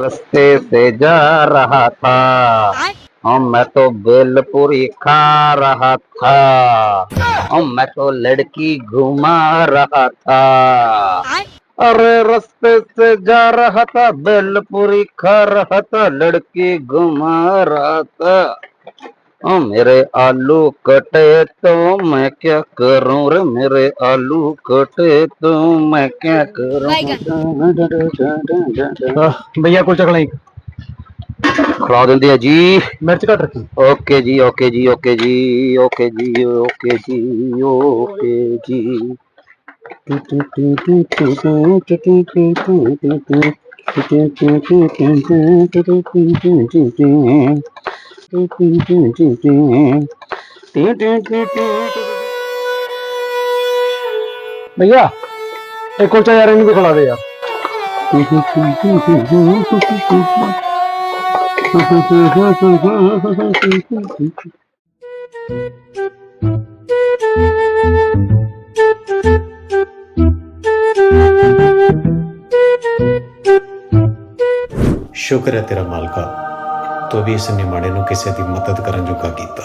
रास्ते से जा रहा था। और मैं तो बेलपुरी खा रहा था। और मैं तो लड़की घुमा रहा था। अरे रास्ते से जा रहा था बेलपुरी खा रहा था लड़की घुमा रहा था। ओ मेरे आलू कटे तो मैं क्या करूँ रे? मेरे आलू कटे तो मैं क्या करूँ? हाँ, भैया कुछ चकला खड़ा दें दिया जी। मिर्च कट रखी। ओके जी ओके जी ओके जी ओके जी ओके जी ओके जी। भैया एक और यार इन्हें भी खिला दे यार। शुक्र है तेरा मालका। ਤੋਂ ਵੀ ਇਸ ਨਿਮਾਣੇ ਨੂੰ ਕਿਸੇ ਦੀ ਮਦਦ ਕਰਨ ਜੋਗਾ ਕੀਤਾ।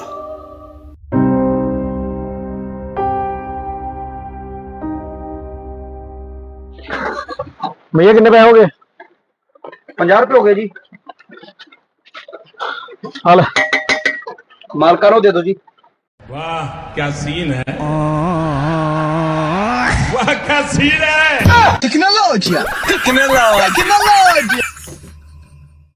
ਮਈਆ ਕਿੰਨੇ ਪੈਸੇ ਹੋ ਗਏ? 50 ਰੁਪਏ ਹੋ ਗਏ ਜੀ। ਹਲ ਮਾਲਕਾਂ ਨੂੰ ਦੇ ਦਿਓ ਜੀ। ਵਾਹ ਕੀ ਸੀਨ ਹੈ। ਵਾਹ ਕੀ ਸੀਨ ਹੈ। Technology technology